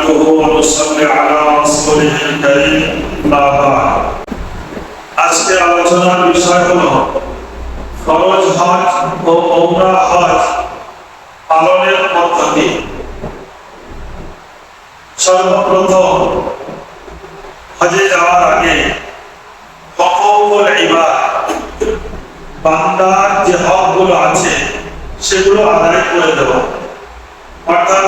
نحمده ونصلي على رسوله الكريم ما بعد আজকে আলোচনার বিষয় হলো ফরজ হজ ও ওমরা হজ পালনের পদ্ধতি সর্বপ্রথম হজে যাওয়ার আগে হকুল ইবাদ বান্দার যে হকগুলো আছে সেগুলো আদায় করে দেওয়া অর্থাৎ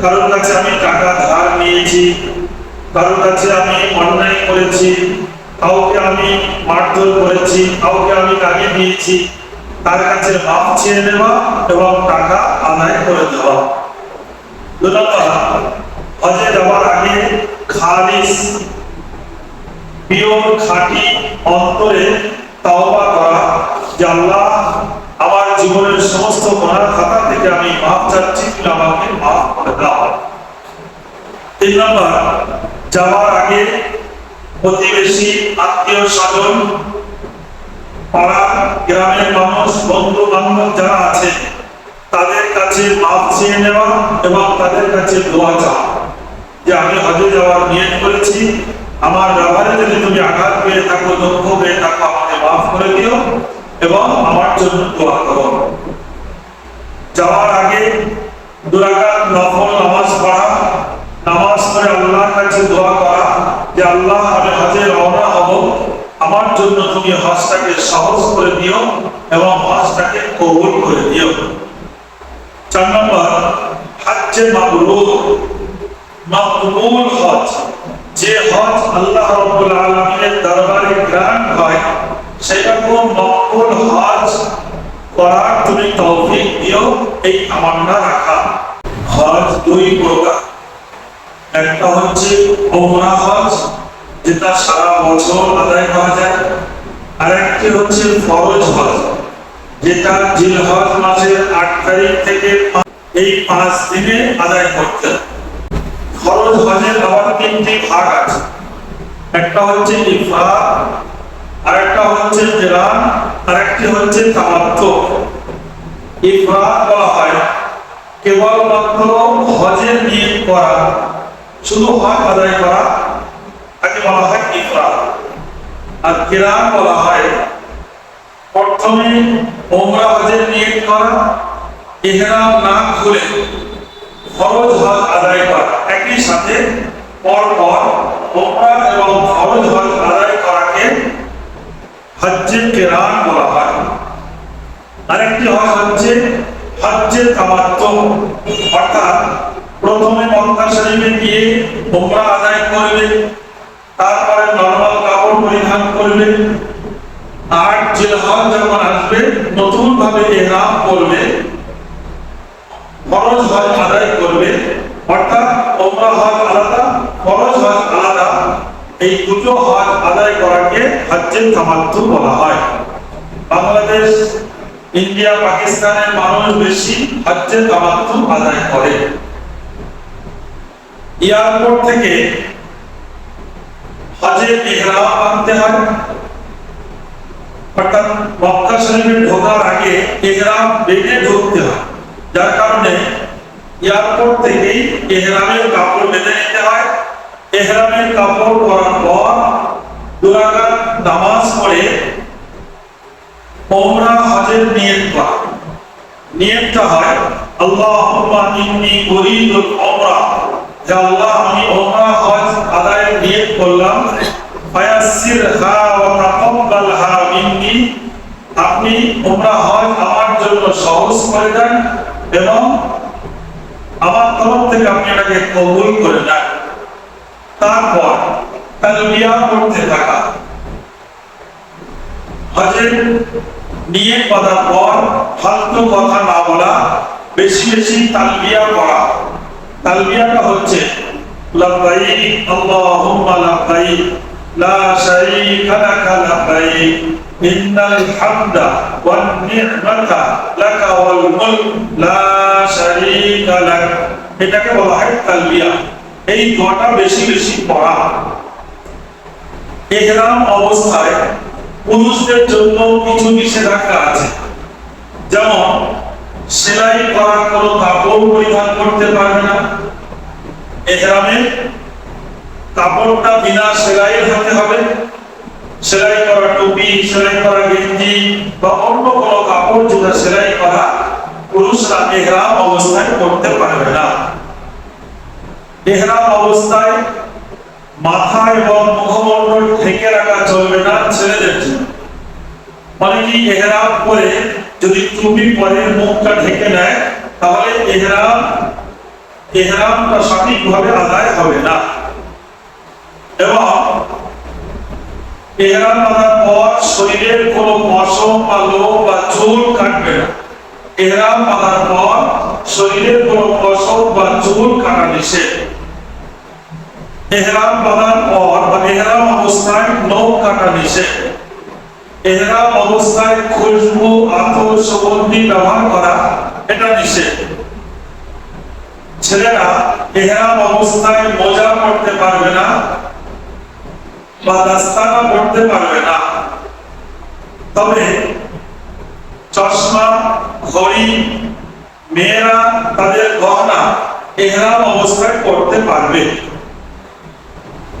কারোর কাছে আমি টাকা ধার নিয়েছি কারোর কাছে আমি অন্যায় করেছি, কাউকে আমি মারধর করেছি, কাউকে আমি গালি দিয়েছি, তার কাছে মাপ চেয়ে নেওয়া এবং টাকা আদায় করে দেওয়া। হজে যাওয়ার আগে খালিস, পিওর খাঁটি অন্তরে তাওবা করা, যে আল্লাহ জীবনের সমস্ত গুনার খাতা থেকে আমি মাফ চাচ্ছি তুমি আমাকে মাফ করে দাও। তিন নম্বর, যাওয়ার আগে প্রতিবেশী, আত্মীয় স্বজন, পাড়া গ্রামের মানুষ বন্ধু বান্ধব যারা আছে, তাদের কাছে মাফ চেয়ে নেওয়া এবং তাদের কাছে দোয়া চাওয়া। যে আমি হজে যাওয়ার নিয়ত করেছি, আমার ব্যবহারে যদি তুমি আঘাত পেয়ে থাকো, দুঃখ পেয়ে থাকো, আমাকে মাফ করে দিও। এবং আমার জন্য দোয়া করো। যাওয়ার আগে দুরাকাত নফল নামাজ পড়া, নামাজ পড়ে আল্লাহর কাছে দোয়া করা যে আল্লাহ আমি হজে রওনা হব। আমার জন্য তুমি হজটাকে সহজ করে দিও এবং হজটাকে কবুল করে দিও। চার নম্বর, হজ্জে মাবরুর, মকবুল হজ। যে হজ আল্লাহ রাব্বুল আলামিনের দরবারে গ্রান্ট হয় সেরকম মকবুল হজ করার তুমি তৌফিক দিও, এই তামান্না রাখা। হজ দুই প্রকার। একটা হচ্ছে ওমরা হজ, যেটা সারা বছর আদায় করা যায়। আর একটি হচ্ছে ফরজ হজ, যেটা জিলহজ মাসের আট তারিখ থেকে এই পাঁচ দিনে আদায় করতে খরচ হজের আবার তিনটি ভাগ আছে। একটা হচ্ছে ইফরাদ আর একটা হচ্ছে কিরান আর একটি হচ্ছে তামাত্তু ইফরাদ বলা হয়, কেবলমাত্র হজের নিয়ত করা, শুধু হজ আদায় করা, তাকে বলা হয় ইফরাদ আর কিরান বলা হয়, প্রথমে ওমরা হজের নিয়ত করা ইহরাম না খুলে ফরজ হজ আদায় করা। একই সাথে পর পর ওমরা এবং ফরজ হজ আদায় হজ্জে কেরান বলা হয়। আরেকটি হজ হচ্ছে হজ্জে তামাত্তুম অর্থাৎ প্রথমে মক্কা শরীফে গিয়ে ওমরা আদায় করবে, তারপরে নরমাল কাপড় পরিধান করবে আট জিলহজ যখন আসবে নতুন ভাবে ইহরাম করবে, ফরজ হজ আদায় করবে। অর্থাৎ ওমরা হজ আলাদা, ফরজ হজ আলাদা। এই দুটো হজ আদায় করাকে হজ্জের তামাত্তু বলা হয়। বাংলাদেশ, ইন্ডিয়া, পাকিস্তানের মানুষ বেশি হজ্জের তামাত্তু আদায় করে। এয়ারপোর্ট থেকে হজের ইহরাম আনতে হয়। অর্থাৎ মক্কা শরীফে ঢোকার আগে ইহরাম বেঁধে ঢুকতে হয়। যার কারণে এয়ারপোর্ট থেকেই এহরামের কাপড় বেঁধে নিতে হয়। এহরামের কাপড় পরার পর দুরাকাত নামাজ পড়ে ওমরা হজের নিয়ত করা। নিয়তটা হয়, আল্লাহুম্মা ইন্নী উরিদুল ওমরা হে আল্লাহ আমি ওমরা, হজ আদায়ের নিয়ত করলাম। ফায়াসসিরহা ওয়া তাকাব্বালহা মিন্নি। আপনি ওমরা, হজ আমার জন্য সহজ করে দেন এবং আমার তরফ থেকে আপনি এটাকে কবুল করে নেন। তারপর তালবিয়া করতে থাকা। হজের নিয়ে করার পর ফালতু কথা না বলা, বেশি বেশি তালবিয়া করা। তালবিয়াটা হচ্ছে, লাব্বাইক, আল্লাহুম্মা লাব্বাইক, লা শারীকা লাকা লাব্বাইক, ইন্নাল হামদা ওয়ান নি'মাতা লাকা ওয়াল মুলক, লা শারীকা লাক। এটাকে বলা হয় তালবিয়া। এই দোয়াটা বেশি বেশি পড়া। ইহরাম অবস্থায় পুরুষদের জন্য কিছু নিষেধাজ্ঞা আছে। যেমন, সেলাই করা কোনো কাপড় পরিধান করতে পারবে না। এহরামে কাপড়টা বিনা সেলাইয়ের হতে হবে। সেলাই করা টুপি, সেলাই করা গেঞ্জি বা অন্য কোনো কাপড় যেটা সেলাই করা পুরুষরা এহরাম অবস্থায় করতে পারবে না। এহরাম অবস্থায় মাথা এবং মুখমণ্ডল ঢেকে রাখা চলবে না ছেলেদের জন্য। অনেকেই এহরাম পরে যদি টুপি পরে মুখটা ঢেকে নেয়, তাহলে এহরাম এহরামটা সঠিকভাবে আদায় হবে না। এবং এহরাম বাঁধার পর শরীরের কোনো পশম বা লোম বা চুল কাটবে না। এহরাম বাঁধার পর শরীরের কোনো পশম বা চুল কাটা নিষেধ। এহরাম বাঁধার পর বা এহরাম অবস্থায় নখ কাটা নিষেধ। এহরাম অবস্থায় খুশবু আতর সুগন্ধি ব্যবহার করা, এটা নিষেধ। ছেলেরা এহরাম অবস্থায় মোজা পড়তে পারবে না বা দাস্তানা পড়তে পারবে না। তবে চশমা, ঘড়ি, মেয়েরা তাদের গহনা এহরাম অবস্থায় পড়তে পারবে।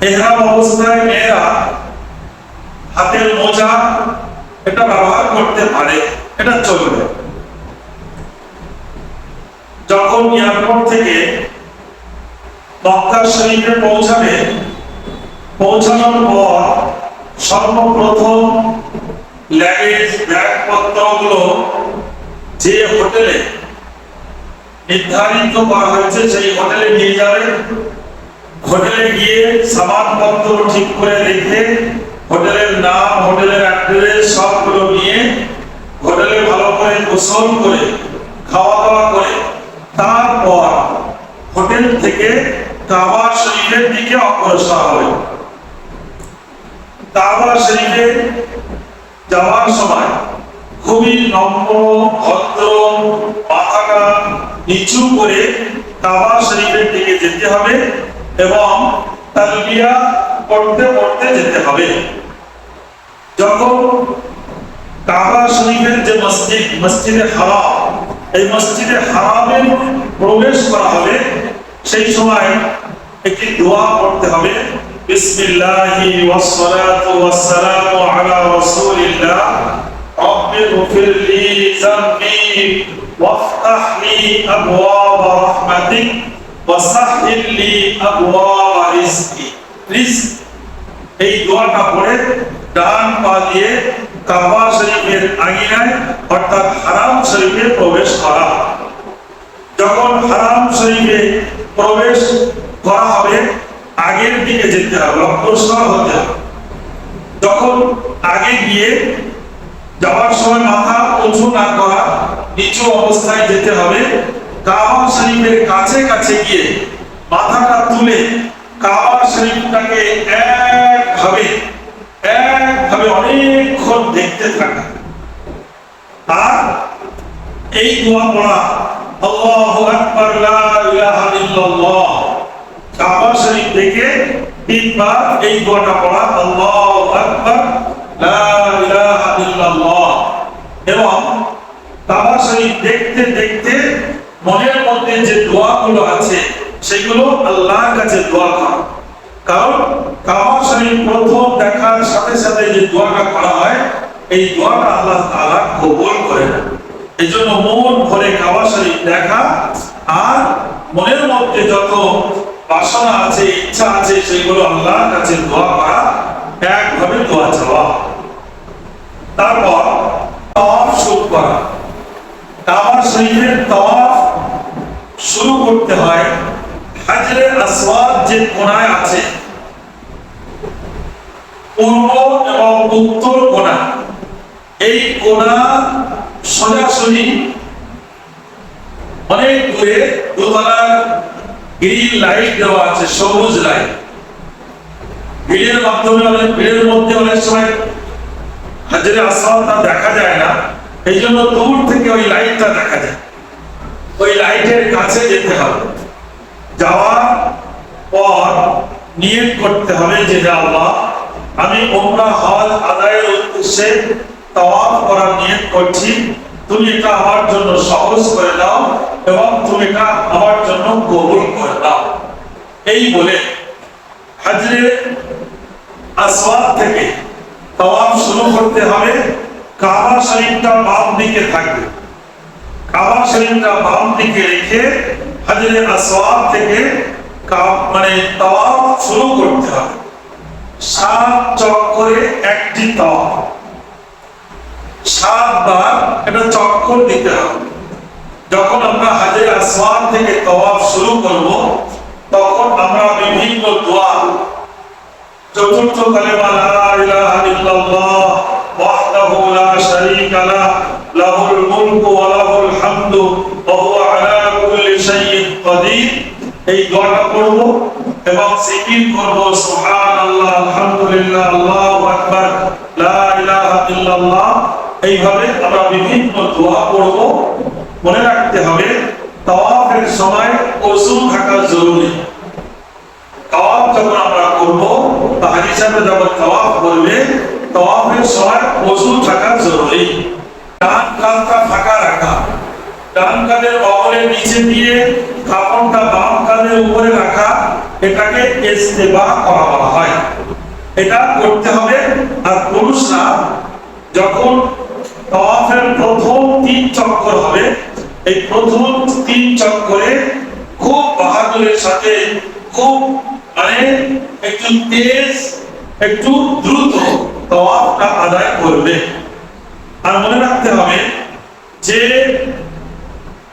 এহরাম অবস্থায় মেয়েরা হাতের মোজা এটা ব্যবহার করতে পারে, এটা চলবে। যখন এয়ারপোর্ট থেকে মক্কা শরীফে পৌঁছাবে, পৌঁছানোর পর সর্বপ্রথম লাগেজ ব্যাগপত্রগুলো যে হোটেলে নির্ধারিত করা হয়েছে, সেই হোটেলে নিয়ে যাবে। হোটেলে গিয়ে সামানপত্র ঠিক করে রেখে হোটেলের নাম, হোটেলের অ্যাড্রেস সবগুলো নিয়ে হোটেলে ভালো করে গোসল করে খাওয়া দাওয়া করে, তারপর হোটেল থেকে কাবা শরীফের দিকে অগ্রসর হবে কাবা শরীফে যাওয়ার সময় খুবই নম্র, ভদ্র, মাথাটা নিচু করে কাবা শরীফের দিকে যেতে হবে। এবং তালবিয়া পড়তে পড়তে যেতে হবে। যখন কাবা শরীফের যে মসজিদ, মসজিদে হারাম, এই মসজিদে হারামে প্রবেশ করা হবে, সেই সময় একটি দোয়া পড়তে হবে, বিসমিল্লাহি ওয়াসসালাতু ওয়াসসালামু আলা রাসূলিল্লাহ, রব্বি গফিরলি যামবি ওয়াফতাহলি আবওয়াব রাহমাতিক ওয়াসাহিল লি আবওয়াব রিজকি। রিজক এই দোয়াটা পড়ে ডান পা দিয়ে কাবা শরীফের আঙিনায়, অর্থাৎ হারাম শরীফে প্রবেশ করা। যখন হারাম শরীফে প্রবেশ করা হবে, আগের দিকে যেতে হবে অগ্রসর হতে হবে। যখন আগে গিয়ে যাওয়ার সময় মাথা উঁচু না করা, নিচু অবস্থায় যেতে হবে কাবা শরীফের কাছে কাছে গিয়ে মাথাটা তুলে কাবা শরীফটাকে একভাবে একভাবে অনেকক্ষণ দেখতে থাকা। আর এই দোয়া পড়া, আল্লাহু আকবার, লা ইলাহা ইল্লাল্লাহ। কাবা শরীফ থেকে তিনবার এই দোয়াটা পড়া, আল্লাহু আকবার, লা ইলাহা ইল্লাল্লাহ। এবং কাবা শরীফ দেখতে দেখতে মনের মধ্যে যে দোয়াগুলো আছে, সেগুলো আল্লাহর কাছে দোয়া করা। কারণ কাবা শরীফ প্রথম দেখার সাথে সাথে যে দোয়াটা করা হয়, এই দোয়াটা আল্লাহ তাআলা কবুল করে না এই জন্য মন ভরে কাবা শরীফ দেখা আর মনের মধ্যে যত বাসনা আছে, ইচ্ছা আছে, সেগুলো আল্লাহর কাছে দোয়া করা, একভাবে দোয়া চাওয়া। তারপর তাওয়াফ শুরু করা। কাবা শরীফের তাওয়াফ শুরু করতে হয় হাজরে আসওয়াদ যে কোণায় আছে। পূর্ব এবং উত্তর কোণা এই কোণা সোজাসুজি অনেক দূরে দোতলার গ্রিন লাইট দেওয়া আছে, সবুজ লাইট। গ্রিলের মাধ্যমে অনেক, গ্রিলের মধ্যে অনেক সময় হাজরে আসওয়াদটা দেখা যায় না। এই জন্য দূর থেকে ওই লাইটটা দেখা যায়। ওই লাইটের কাছে যেতে হবে। যাওয়ার পর নিয়ত করতে হবে যে আল্লাহ, আমি ওমরা হজ আদায়ের উদ্দেশ্যে তাওয়াফ করার নিয়ত করছি। তুমি এটা আমার জন্য সহজ করে দাও এবং তুমি এটা আমার জন্য কবুল করে দাও। এই বলে হাজরে আসওয়াদ থেকে তাওয়াফ শুরু করতে হবে। কাবা শরীফটা বাম দিকে থাকবে। কাবা শরীফটা বাম দিকে রেখে হাজরে থেকে মানে তাওয়াফ শুরু করতে হবে সাত একটি তাওয়াফ। সাতবার দিতে হবে। যখন আমরা হাজরে আসওয়াদ থেকে তাওয়াফ শুরু করব, তখন আমরা বিভিন্ন দোয়া চতুর্থ কালেমা, লা ইলাহা ইল্লাল্লাহ ওয়াহদাহু লা শারীকা লাহ এই দোয়াটা পড়ব এবং জিকির করব, সুবহানাল্লাহ, আলহামদুলিল্লাহ, আল্লাহু আকবার, লা ইলাহা ইল্লাল্লাহ। এইভাবে আমরা বিভিন্ন দোয়া পড়ব। মনে রাখতে হবে, তাওয়াফের সময় ওযু থাকা জরুরি। তাওয়াফ যখন আমরা করব বা হাজি সাহেব যখন তাওয়াফ করবে, তাওয়াফের সময় ওযু থাকা জরুরি। ডান কাঁধটা ফাঁকা রাখা। ডান কাঁধের অপরের নিচে দিয়ে কাপড়টা বাম কাঁধের উপরে রাখা, এটাকে ইস্তেবা করা বলা হয়। এটা করতে হবে, আর পুরুষরা যখন তাওয়াফের প্রথম তিন চক্কর হবে, এই প্রথম তিন চক্করে খুব বাহাদুরের সাথে খুব মানে একটু তেজ, একটু দ্রুত তাওয়াফটা আদায় করবে। আর মনে রাখতে হবে যে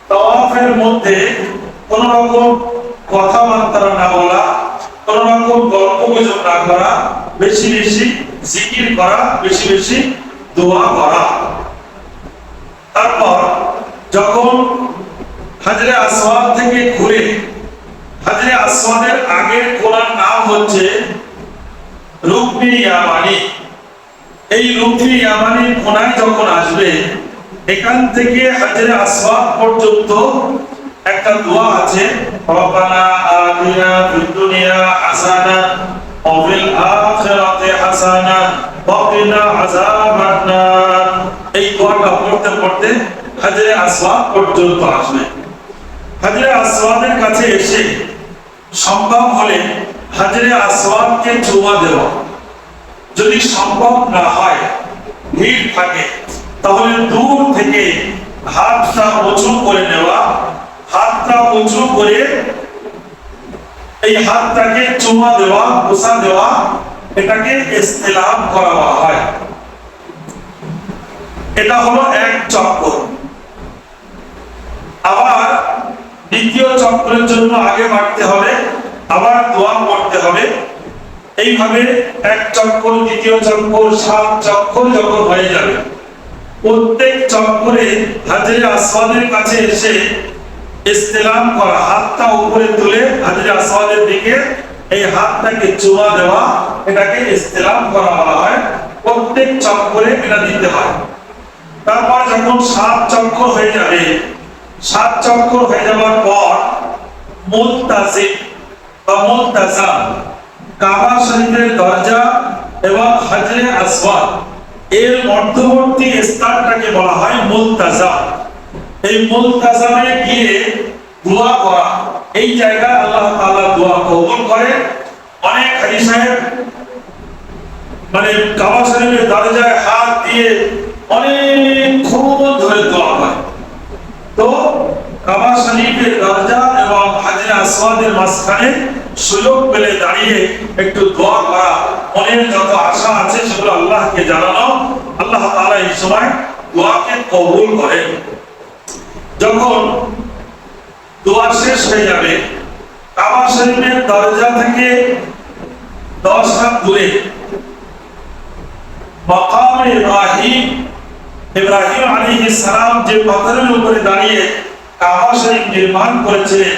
তাওয়াফের মধ্যে কোন রকম কথাবার্তা না বলা, কোন রকম গল্প গুজব না করা, বেশি বেশি জিকির করা, বেশি বেশি দোয়া করা। তারপর যখন হাজরে আসওয়াদ থেকে ঘুরে, হাজরে আসওয়াদের আগের কোরআন নাম হচ্ছে রুকনি ইয়ামানি। এই রুকনি ইয়ামানির কোনায় যখন আসবে, এখান থেকে হাজরে আসওয়াদ পর্যন্ত একটা দোয়া আছে, রব্বানা আতিনা ফিদ হাসানা ওয়া ফিল আখিরাতি হাসানা ওয়া কিনা আযাবান এই দোয়াটা পড়তে পড়তে হাজরে আসওয়াদ পর্যন্ত আসবে। হাজরে আসওয়াদের কাছে এসে সম্ভব হলে হাজরে আসওয়াদকে চুমা দেওয়া। যদি সম্ভব না হয়, ভিড় থাকে, তাহলে দূর থেকে হাতটা উঁচু করে নেওয়া হাতটা উঁচু করে এই হাতটাকে চুমা দেওয়া ঘোষা দেওয়া, এটাকে ইস্তেলাম করা হয়। এটা হলো এক চক্কর। আবার দ্বিতীয় চক্রের জন্য আগে বাড়তে হবে, আবার দোয়া পড়তে হবে। এইভাবে এক চক্কর, দ্বিতীয় চক্কর, সাত চক্কর যখন হয়ে যাবে, প্রত্যেক চক্করে হাজরে আসওয়াদের কাছে এসে ইস্তেলাম করা হাতটা উপরে তুলে হাজরে আসওয়াদের দিকে এই হাতটাকে চুমা দেওয়া, এটাকে ইস্তেলাম করা বলা হয়। প্রত্যেক চক্করে এটা দিতে হয়। তারপর যখন সাত চক্কর হয়ে যাবে, সাত চক্কর হয়ে যাওয়ার পর মুলতাজিম বা মুলতাজাম কাবা শরীফের দরজা এবং হাজরে আসওয়াদ, এর মধ্যবর্তী স্থানটাকে বলা হয় মুলতাজাম এই মুলতাজামে গিয়ে দোয়া করা। এই জায়গায় আল্লাহ তাআলা দোয়া কবুল করে। অনেক হাজি সাহেব মানে কাবা শরীফের দরজায় হাত দিয়ে অনেকক্ষণ ধরে দোয়া করে। তো কাবা শরীফের দরজা এবং হাজরে আসওয়াদের মাঝখানে সুযোগ পেলে দাঁড়িয়ে একটু দোয়া করা। মনের যত আশা আছে সেগুলো আল্লাহকে জানানো। আল্লাহ তাআলা এই সময় দোয়াকে কবুল করেন। যখন দোয়া শেষ হয়ে যাবে, কাবা শরীফের দরজা থেকে দশ হাত দূরে মাকাম ইব্রাহিম ইব্রাহিম আলাইহিস সালাম যে পাথরের উপরে দাঁড়িয়ে কাবা শরীফ নির্মাণ করেছিলেন,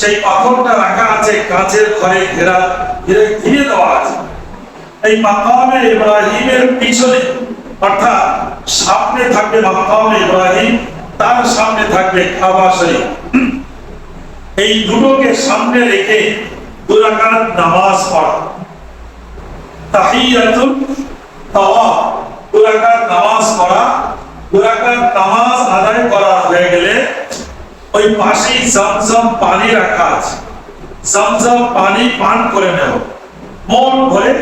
সেই পাথরটা রাখা আছে কাঁচের ঘরে ঘেরা, ঘিরে ঘিরে দেওয়া আছে। এই মাকামে ইব্রাহিমের পিছনে, অর্থাৎ সামনে থাকবে মাকামে ইব্রাহিম তার সামনে থাকবে কাবা এই দুটোকে সামনে রেখে নামাজ পড়া। তাহিয়াতুল দুরাকাত নামাজ পড়া। নামাজ আদায় করা হয়ে গেলে ওই পাশেই জমজম পানি রাখা আছে। জমজম পানি পান করে নেব। মন ভরে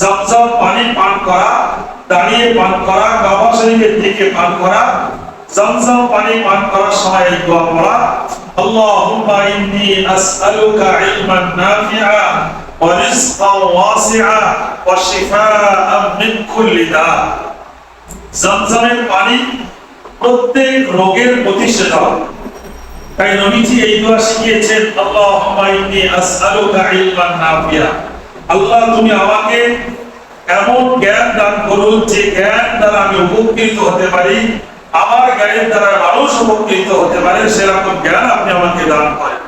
জমজম পানি পান করা, দাঁড়িয়ে পান করা কাবা দিকে পান করা জমজম পানি পান করার সময় এই দোয়া পড়া, আল্লাহুম্মা ইন্নী আসআলুকা ইলমান নাফিআ ওয়া রিজকান ওয়াসিআ ওয়া শিফাআন মিন কুল্লি দা। জমজমের পানি প্রত্যেক রোগের প্রতিষেধক। তাই নবীজি এই দোয়া শিখিয়েছেন, আল্লাহুম্মা ইন্নী আসআলুকা ইলমান নাফিয়া আল্লাহ, তুমি আমাকে এমন জ্ঞান দান করুন যে জ্ঞান দ্বারা আমি উপকৃত হতে পারি। আমার জ্ঞানের দ্বারা মানুষ উপকৃত হতে পারে, সেরকম জ্ঞান আপনি আমাকে দান করেন।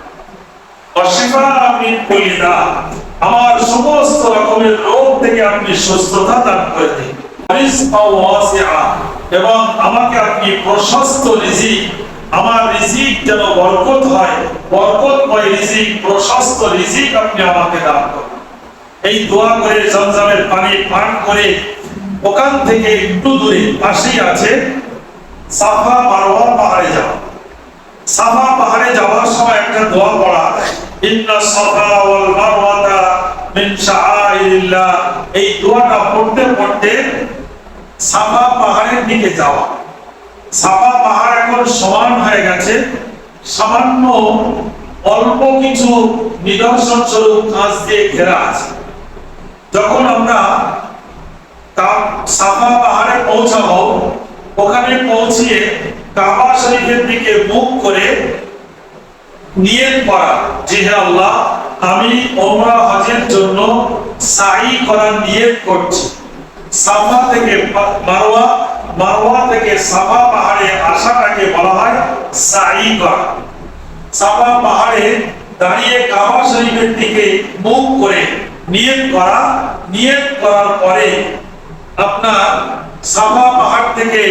আমার সমস্ত রকমের রোগ থেকে আপনি সুস্থতা দান করে দিন। এবং আমাকে আপনি প্রশস্ত রিজিক, আমার রিজিক যেন বরকত হয়, বরকতময় রিজিক, প্রশস্ত রিজিক আপনি আমাকে দান করুন। এই দোয়া করে জমজমের পানি পান করে, ওখান থেকে একটু দূরে পাশেই আছে সাফা মারওয়া পাহাড়ে যাওয়া। সাফা পাহাড়ে যাওয়ার সময় একটা দোয়া পড়া। ইন্না সাফা ওয়াল মারওয়াতা মিন শাআইরিল্লাহ। এই দোয়াটা পড়তে পড়তে সাফা পাহাড়ের দিকে যাওয়া। সাফা পাহাড় এখন সমান হয়ে গেছে। সামান্য অল্প কিছু নিদর্শন স্বরূপ কাঁচ দিয়ে ঘেরা আছে। যখন আমরা তা- সাফা পাহাড়ে পৌঁছাবো ওখানে পৌঁছিয়ে কাবা শরীফের দিকে মুখ করে নিয়ত করা যে হে আল্লাহ, আমি ওমরা হজের জন্য সাই করার নিয়ত করছি। সাফা থেকে মারওয়া মারওয়া থেকে সাফা পাহাড়ে আসাটাকে বলা হয় সাই করা। সাফা পাহাড়ে দাঁড়িয়ে কাবা শরীফের দিকে মুখ করে নিয়ত করা নিয়ত করার পরে আপনার সাফা পাহাড় থেকে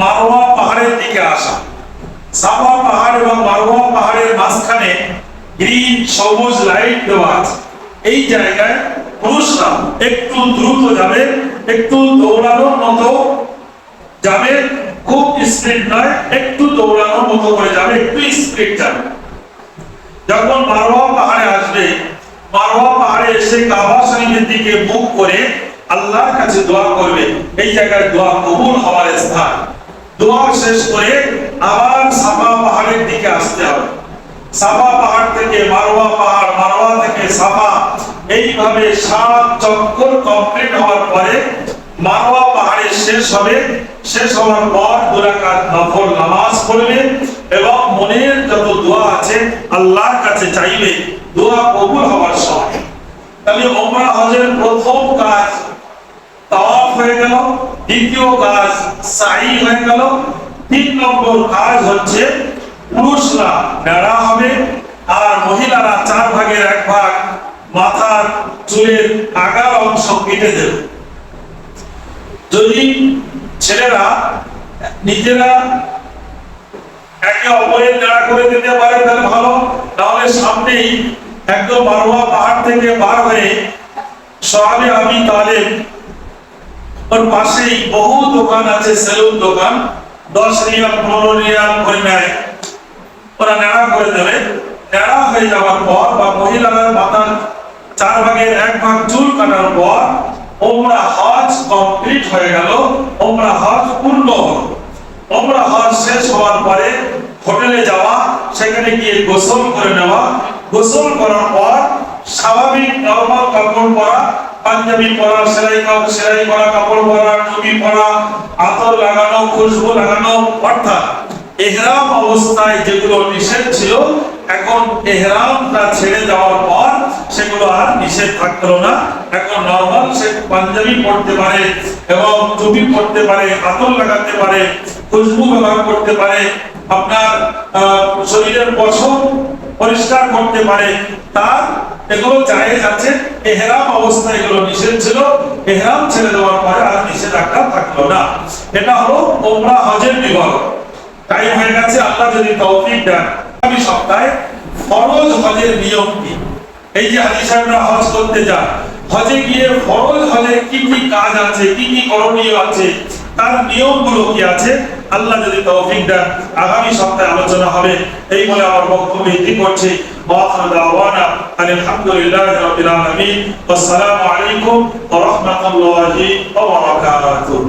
মারওয়া পাহাড়ের দিকে আসা। সাফা পাহাড় এবং মারওয়া পাহাড়ের মাঝখানে গ্রিন সবুজ লাইট দেওয়া আছে। এই জায়গায় পুরুষরা একটু দ্রুত যাবে, একটু দৌড়ানোর মতো যাবে, খুব স্পিড নয়, একটু দৌড়ানোর মতো করে যাবে, একটু স্পিড যাবে। যখন মারওয়া পাহাড়ে আসবে, মারওয়া পাহাড়ে এসে কাবা শরীফের দিকে মুখ করে আল্লাহর কাছে দোয়া করবে, এই জায়গায় দোয়া কবুল হওয়ার স্থান। দোয়া শেষ করে আবার সাফা পাহাড়ের দিকে আসতে হবে। সাফা পাহাড় থেকে মারওয়া পাহাড় মারওয়া থেকে সাফা এইভাবে সাত চক্কর কমপ্লিট হওয়ার পরে মারওয়া পাহাড়ে শেষ হবে। শেষ হওয়ার পর দুরাকাত নফল নামাজ পড়বে এবং মনের যত দোয়া আছে আল্লাহর কাছে চাইবে, দোয়া কবুল হওয়ার সময়। তাহলে ওমরা হজের প্রথম কাজ তাওয়াফ হয়ে গেল। দ্বিতীয় কাজ সাই হয়ে গেল। তিন নম্বর কাজ হচ্ছে পুরুষরা নেড়া হবে আর মহিলারা চার ভাগের এক ভাগ মাথার চুলের আগার অংশ কেটে যদি ছেলেরা নিজেরা একে অপরের নেড়া করে দিতে পারে তাহলে ভালো। তাহলে সামনেই একদম মারোয়া পাহাড় থেকে বার হয়ে সোহাবে আমি তালেব ওর পাশেই বহু দোকান আছে, সেলুন দোকান। দশ রিয়াল, পনেরো রিয়াল করে নেয়। ওরা নেড়া করে দেবে। নেড়া হয়ে যাওয়ার পর বা মহিলারা মাথার চার ভাগের এক ভাগ চুল কাটার পর ওমরা হজ কমপ্লিট হয়ে গেল। ওমরা হজ পূর্ণ হলো। ওমরা হজ শেষ হওয়ার পরে হোটেলে যাওয়া, সেখানে গিয়ে গোসল করে নেওয়া। গোসল করার পর স্বাভাবিক নরমাল কাপড় পরা পাঞ্জাবি পরা, সেলাই কাপড় সেলাই করা, কাপড় পরা, টুপি পরা, আতর লাগানো, খুশবু লাগানো, অর্থাৎ এহরাম অবস্থায় যেগুলো নিষেধ ছিল, এখন এহরামটা ছেড়ে যাওয়ার পর সেগুলো আর নিষেধ থাকল না। এখন নরমাল সে পাঞ্জাবি পড়তে পারে এবং টুপি পড়তে পারে, আতর লাগাতে পারে, খুশবু ব্যবহার করতে পারে। আপনার শরীরের পশম পরিষ্কার করতে পারে। তার এগুলো জায়েজ আছে। এহরাম অবস্থায় এগুলো নিষেধ ছিল। এহরাম ছেড়ে দেওয়ার পরে আর নিষেধাজ্ঞা থাকল না। এটা হলো ওমরা হজের বিভাগ টাইম হয়ে গেছে, আল্লাহ যদি তৌফিক দেন, আগামী সপ্তাহে ফরজ হজের নিয়ম কি? এই যে হাজি সাহেবরা হজ করতে যান, হজে গিয়ে ফরজ হজে কি কি কাজ আছে, কি কি করণীয় আছে? তার নিয়মগুলো কি আছে আল্লাহ যদি তৌফিক দেন আগামী সপ্তাহে আলোচনা হবে এই বলে আমার বক্তব্য বৃদ্ধি করছি وآخر دعوانا أن الحمد لله رب العالمين والسلام عليكم ورحمة الله وبركاته